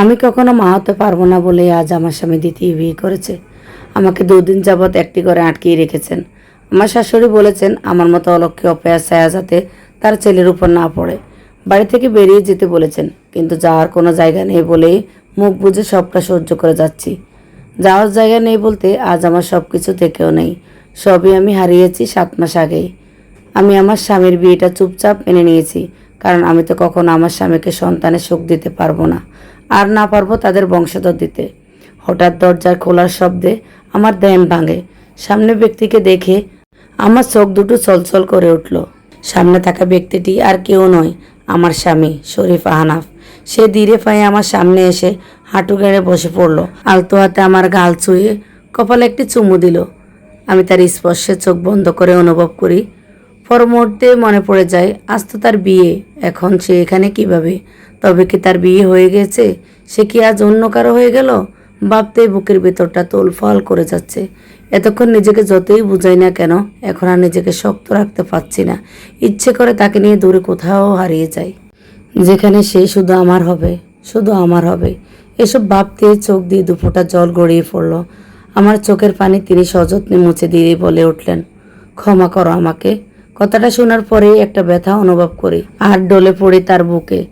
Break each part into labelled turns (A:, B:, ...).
A: আমি কখনো মা হতে পারব না বলে আজ আমার স্বামী দ্বিতীয় বিয়ে করেছে। আমাকে দুদিন যাবৎ একটি করে আটকিয়ে রেখেছেন। আমার শাশুড়ি বলেছেন, আমার মতো অলক্ষ্যে অপয়া ছায়া যাতে তার ছেলের উপর না পড়ে। বাড়ি থেকে বেরিয়ে যেতে বলেছেন, কিন্তু যাওয়ার কোনো জায়গা নেই বলেই মুখ বুঝে সবটা সহ্য করে যাচ্ছি। যাওয়ার জায়গা নেই বলতে আজ আমার সব কিছু থেকেও নেই। সবই আমি হারিয়েছি সাত মাস আগেই। আমি আমার স্বামীর বিয়েটা চুপচাপ মেনে নিয়েছি। কারণ আমি তো কখনো আমার স্বামীকে সন্তানের সুখ দিতে পারব না। আর না পারব তাদের বংশধর দিতে। হঠাৎ দরজার খোলার শব্দে আমার ধ্যান ভাঙে। সামনে ব্যক্তিকে দেখে আমার চোখ দুটো চলচল করে উঠল। সামনে থাকা ব্যক্তিটি আর কেউ নয়, আমার স্বামী, শরীফ আহনাফ। সে ধীরে পায়ে আমার সামনে এসে হাঁটু গেড়ে বসে পড়ল। আলতো হাতে আমার গাল ছুঁয়ে কপালে একটি চুমু দিল। আমি তার স্পর্শে চোখ বন্ধ করে অনুভব করি পর মুহূর্তে মনে পড়ে যায়, আজ তো তার বিয়ে, এখন সে এখানে কীভাবে? তবে কি তার বিয়ে হয়ে গেছে? সে কি আজ অন্য কারও হয়ে গেল? ভাবতেই বুকের ভেতরটা তোলফল করে যাচ্ছে। এতক্ষণ নিজেকে যতই বুঝাই না কেন, এখন আর নিজেকে শক্ত রাখতে পারছি না। ইচ্ছে করে তাকে নিয়ে দূরে কোথাও হারিয়ে যাই। যেখানে সে শুধু আমার হবে, শুধু আমার হবে। এসব ভাবতে চোখ দিয়ে দুফোঁটা জল গড়িয়ে পড়ল। আমার চোখের পানি তিনি সযত্নে মুছে দিয়ে বলে উঠলেন, ক্ষমা করো আমাকে কথাটা শোনার পরেই একটা ব্যথা অনুভব করি। আর ডলে পড়ে তার বুকে।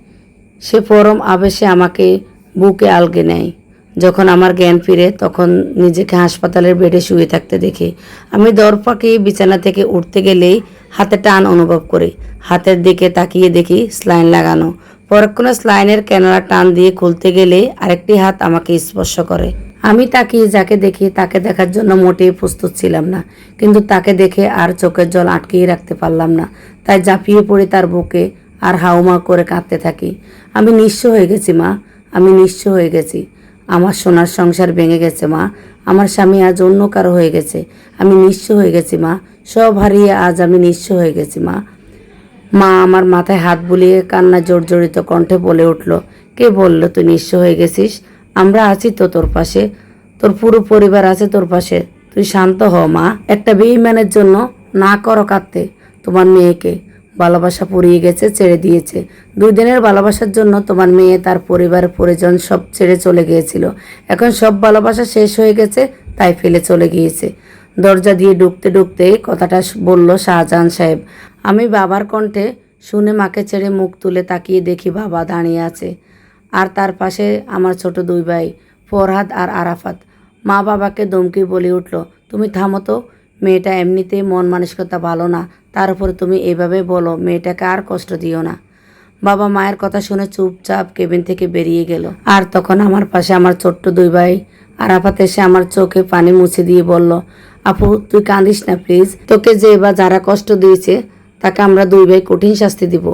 A: সে পরম আবেশে আমাকে বুকে আলগে নেয়। যখন আমার জ্ঞান ফিরে, তখন নিজেকে হাসপাতালের বেডে শুয়ে থাকতে দেখি। আমি দর পাকিয়ে বিছানা থেকে উঠতে গেলেই হাতে টান অনুভব করি। হাতের দিকে তাকিয়ে দেখি স্লাইন লাগানো। পরক্ষণে স্লাইনের ক্যানোলা টান দিয়ে খুলতে গেলে আরেকটি হাত আমাকে স্পর্শ করে। আমি তাকে, যাকে দেখি তাকে দেখার জন্য মোটেই প্রস্তুত ছিলাম না। কিন্তু তাকে দেখে আর চোখের জল আটকিয়ে রাখতে পারলাম না। তাই ঝাঁপিয়ে পড়ি তার বুকে আর হাউমা করে কাঁদতে থাকি। আমি নিঃস্ব হয়ে গেছি, মা। আমি নিঃস্ব হয়ে গেছি। আমার সোনার সংসার ভেঙে গেছে, মা। আমার স্বামী আজ অন্য কারও হয়ে গেছে। আমি নিঃস্ব হয়ে গেছি, মা। সব হারিয়ে আজ আমি নিঃস্ব হয়ে গেছি, মা। মা আমার মাথায় হাত বুলিয়ে কান্না জর্জরিত কণ্ঠে বলে উঠল, কে বলল তুই নিঃস্ব হয়ে গেছিস? আমরা আছি তো তোর পাশে। তোর পুরো পরিবার আছে তোর পাশে। তুই শান্ত হ, মা। একটা বেইমানের জন্য না করো কাঁদতে। তোমার মেয়েকে ভালোবাসা পুড়িয়ে গেছে, ছেড়ে দিয়েছে। দুই দিনের ভালোবাসার জন্য তোমার মেয়ে তার পরিবার পরিজন সব ছেড়ে চলে গিয়েছিল। এখন সব ভালোবাসা শেষ হয়ে গেছে, তাই ফেলে চলে গিয়েছে। দরজা দিয়ে ঢুকতে ঢুকতে কথাটা বলল শাহজাহান সাহেব। আমি বাবার কণ্ঠে শুনে মাকে ছেড়ে মুখ তুলে তাকিয়ে দেখি বাবা দাঁড়িয়ে আছে। আর তার পাশে আমার ছোট দুই ভাই, ফরহাদ আর আরাফাত। মা বাবাকে দমকি বলে উঠল, তুমি থামো তো, মেয়েটা এমনিতেই মন মানসিকতা ভালো না, তার উপরে তুমি এভাবে বলো, মেয়েটাকে আর কষ্ট দিও না। বাবা মায়ের কথা শুনে চুপচাপ কেবিন থেকে বেরিয়ে গেল। আর তখন আমার পাশে আমার ছোট্ট দুই ভাই, আরাফাত এসে আমার চোখে পানি মুছে দিয়ে বলল, আপু, তুই কাঁদিস না, প্লিজ। তোকে যে বা যারা কষ্ট দিয়েছে তাকে আমরা দুই ভাই কঠিন শাস্তি দিব।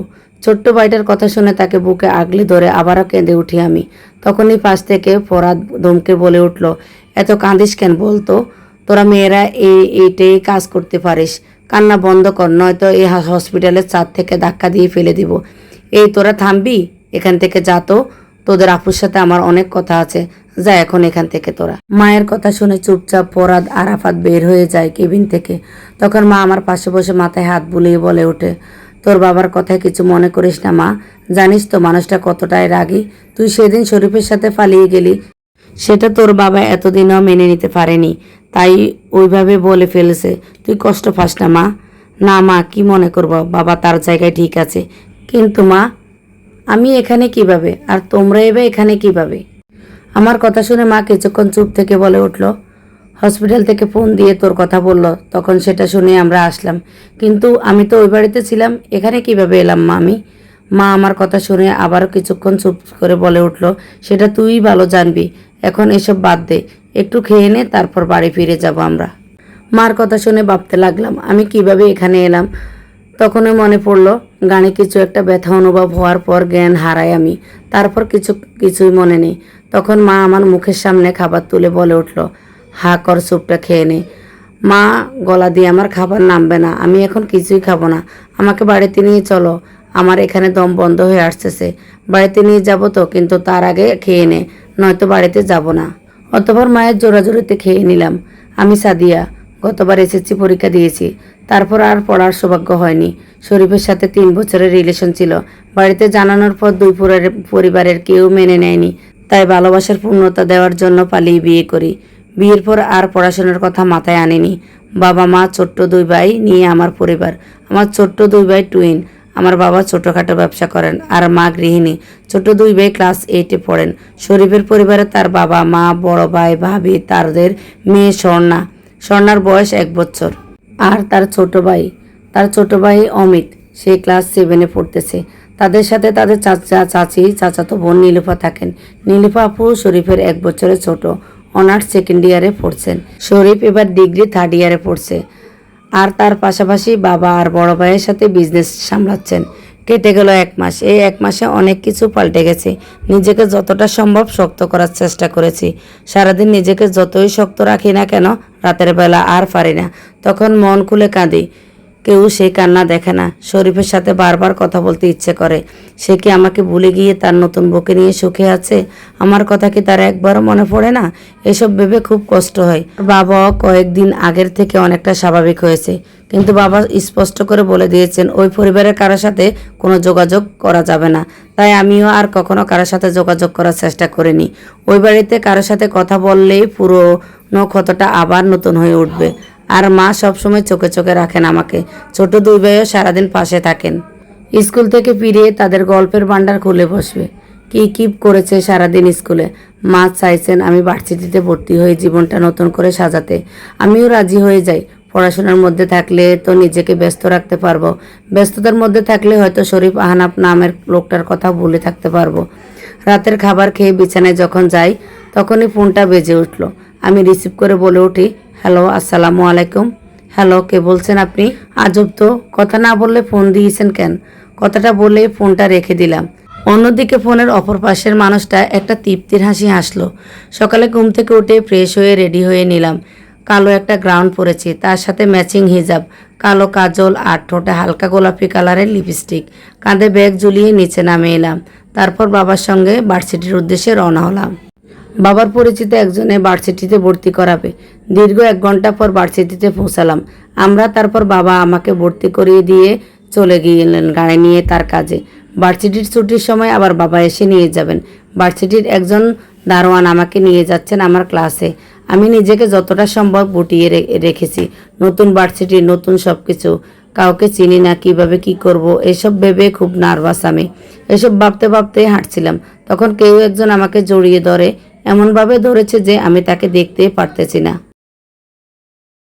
A: ছোট্ট ভাইটার কথা শুনে তাকে বুকে আগলে ধরে আবারও কেঁদে উঠি আমি। তখনই পাশ থেকে ফরাদ ধমকে বলে উঠল, এত কাঁদিস কেন বলতো তোরা মেয়েরা এই এইটাই কাজ করতে পারিস। কান্না বন্ধ কর, নয়তো এই হসপিটালের চার থেকে ধাক্কা দিয়ে ফেলে দিব। এই তোরা থামবি? এখান থেকে যা তো। তোদের আপুর সাথে আমার অনেক কথা আছে। যা এখন এখান থেকে তোরা। মায়ের কথা শুনে চুপচাপ পরাদ আরাফাত বের হয়ে যায় কেবিন থেকে। তখন মা আমার পাশে বসে মাথায় হাত বুলিয়ে বলে ওঠে, তোর বাবার কথায় কিছু মনে করিস না মা। জানিস তো মানুষটা কতটাই রাগী। তুই সেদিন শরীফের সাথে পালিয়ে গেলি। সেটা তোর বাবা এতদিনও মেনে নিতে পারেনি। তাই ওইভাবে বলে ফেলেছে, তুই কষ্ট পাস না মা। না মা, কি মনে করব? বাবা তার জায়গায় ঠিক আছে। কিন্তু মা, আমি এখানে কীভাবে? আর তোমরা এবার এখানে কীভাবে? আমার কথা শুনে মা কিছুক্ষণ চুপ থেকে বলে উঠল, হসপিটাল থেকে ফোন দিয়ে তোর কথা বলল, তখন সেটা শুনে আমরা আসলাম। কিন্তু আমি তো ওই বাড়িতে ছিলাম, এখানে কীভাবে এলাম মা আমি? মা আমার কথা শুনে আবারও কিছুক্ষণ চুপ করে বলে উঠল, সেটা তুই ভালো জানবি, এখন এসব বাদ দে, একটু খেয়ে নে, তারপর বাড়ি ফিরে যাব আমরা। মার কথা শুনে ভাবতে লাগলাম, আমি কীভাবে এখানে এলাম? তখনই মনে পড়ল, গানে কিছু একটা ব্যথা অনুভব হওয়ার পর জ্ঞান হারাই আমি, তারপর কিছু, কিছুই মনে নেই। তখন মা আমার মুখের সামনে খাবার তুলে বলে উঠল, হা, কর স্যুপটা খেয়ে নে। মা গলা দিয়ে, আমার খাবার নামবে না, আমি এখন কিছুই খাব না। আমাকে বাড়িতে নিয়ে চলো, আমার এখানে দম বন্ধ হয়ে আসতেছে। বাড়িতে নিয়ে যাব তো, কিন্তু তার আগে খেয়ে নে, নয়তো বাড়িতে যাব না। অতপর মায়ের জোরাজোরিতে খেয়ে নিলাম। আমি সাদিয়া, গতবার এসএসসি পরীক্ষা দিয়েছি, তারপর আর পড়ার সৌভাগ্য হয়নি। শরীফের সাথে তিন বছরের রিলেশন ছিল। বাড়িতে জানানোর পর দুই পরিবারের কেউ মেনে নেয়নি। তাই ভালোবাসার পূর্ণতা দেওয়ার জন্য পালিয়ে বিয়ে করি। বিয়ের পর আর পড়াশোনার কথা মাথায় আনিনি। বাবা, মা, ছোট্ট দুই ভাই নিয়ে আমার পরিবার। আমার ছোট্ট দুই ভাই টুইন আমার বাবা ছোটোখাটো ব্যবসা করেন আর মা গৃহিণী। ছোট দুই ভাই ক্লাস এইটে পড়েন। শরীফের পরিবারে তার বাবা, মা, বড় ভাই, ভাবি, তাদের মেয়ে স্বর্ণা। স্বর্ণার বয়স এক বছর। আর তার ছোট ভাই, তার ছোট ভাই অমিত, সে ক্লাস সেভেনে পড়তেছে। তাদের সাথে তাদের চাচা, চাচি, চাচাতো বোন নীলুফা থাকেন। নীলুফা আপু শরীফের এক বছরের ছোট, অনার্স সেকেন্ড ইয়ারে পড়ছেন। শরীফ এবার ডিগ্রি থার্ড ইয়ারে পড়ছে। আর তার পাশাপাশি বাবা আর বড় ভাইয়ের সাথে বিজনেস সামলাচ্ছেন। কেটে গেল এক মাস। এই এক মাসে অনেক কিছু পাল্টে গেছে। নিজেকে যতটা সম্ভব শক্ত করার চেষ্টা করেছি। সারাদিন নিজেকে যতই শক্ত রাখি না কেন, রাতের বেলা আর পারি না। তখন মন খুলে কাঁদি। কেউ সেই কান্না দেখে না। শরীফের সাথে বারবার কথা বলতে ইচ্ছে করে। সে কি আমাকে ভুলে গিয়ে তার নতুন বউকে নিয়ে সুখে আছে? আমার কথা কি তার একবারও মনে পড়ে না? এসব ভেবে খুব কষ্ট হয়। বাবা কয়েকদিন আগের থেকে অনেকটা স্বাভাবিক হয়েছে। কিন্তু বাবা স্পষ্ট করে বলে দিয়েছেন, ওই পরিবারের কারোর সাথে কোনো যোগাযোগ করা যাবে না। তাই আমিও আর কখনো কারোর সাথে যোগাযোগ করার চেষ্টা করিনি। ওই বাড়িতে কারোর সাথে কথা বললেই পুরনো ক্ষতটা আবার নতুন হয়ে উঠবে। আর মা সবসময় চোখে চোখে রাখেন আমাকে। ছোট দুই ভাইও সারাদিন পাশে থাকেন। স্কুল থেকে ফিরে তাদের গল্পের ভান্ডার খুলে বসবে। কি কি করেছে সারাদিন স্কুলে? মা চাইছেন আমি ভার্সিটিতে ভর্তি হয়ে জীবনটা নতুন করে সাজাতে। আমিও রাজি হয়ে যাই। পড়াশোনার মধ্যে থাকলে তো নিজেকে ব্যস্ত রাখতে পারব। ব্যস্ততার মধ্যে থাকলে হয়তো শরীফ আহনাফ নামের লোকটার কথা ভুলে থাকতে পারব। রাতের খাবার খেয়ে বিছানায় যখন যাই, তখনই ফোনটা বেজে উঠল। আমি রিসিভ করে বলে উঠি হ্যালো, আসসালামু আলাইকুম। হ্যালো, কে বলছেন আপনি? আজব তো, কথা না বললে ফোন দিয়েছেন কেন? কথাটা বলে ফোনটা রেখে দিলাম। অন্যদিকে ফোনের অপর পাশের মানুষটা একটা তৃপ্তির হাসি হাসলো। সকালে ঘুম থেকে উঠে ফ্রেশ হয়ে রেডি হয়ে নিলাম। কালো একটা গ্রাউন্ড পরেছি, তার সাথে ম্যাচিং হিজাব। কালো কাজল আর ঠোঁটে হালকা গোলাপি কালারের লিপস্টিক কাঁধে ব্যাগ ঝুলিয়ে নিচে নামে এলাম। তারপর বাবার সঙ্গে ভার্সিটির উদ্দেশ্যে রওনা হলাম। বাবার পরিচিত একজনে ভার্সিটিতে ভর্তি করাবে। দীর্ঘ এক ঘণ্টা পর ভার্সিটিতে পৌঁছালাম। আমরা তারপর বাবা আমাকে ভর্তি করিয়ে দিয়ে চলে গিয়েলেন গাড়ি নিয়ে তার কাজে। ভার্সিটির ছুটির সময় আবার বাবা এসে নিয়ে যাবেন। ভার্সিটির একজন দারোয়ান আমাকে নিয়ে যাচ্ছেন আমার ক্লাসে। আমি নিজেকে যতটা সম্ভব গুটিয়ে রেখেছি। নতুন ভার্সিটি নতুন সব কিছু কাউকে চিনি না, কীভাবে কি করব? এসব ভেবে খুব নার্ভাস আমি। এসব ভাবতে ভাবতে হাঁটছিলাম। তখন কেউ একজন আমাকে জড়িয়ে ধরে এমনভাবে ধরেছে যে আমি তাকে দেখতে পারতেছি না।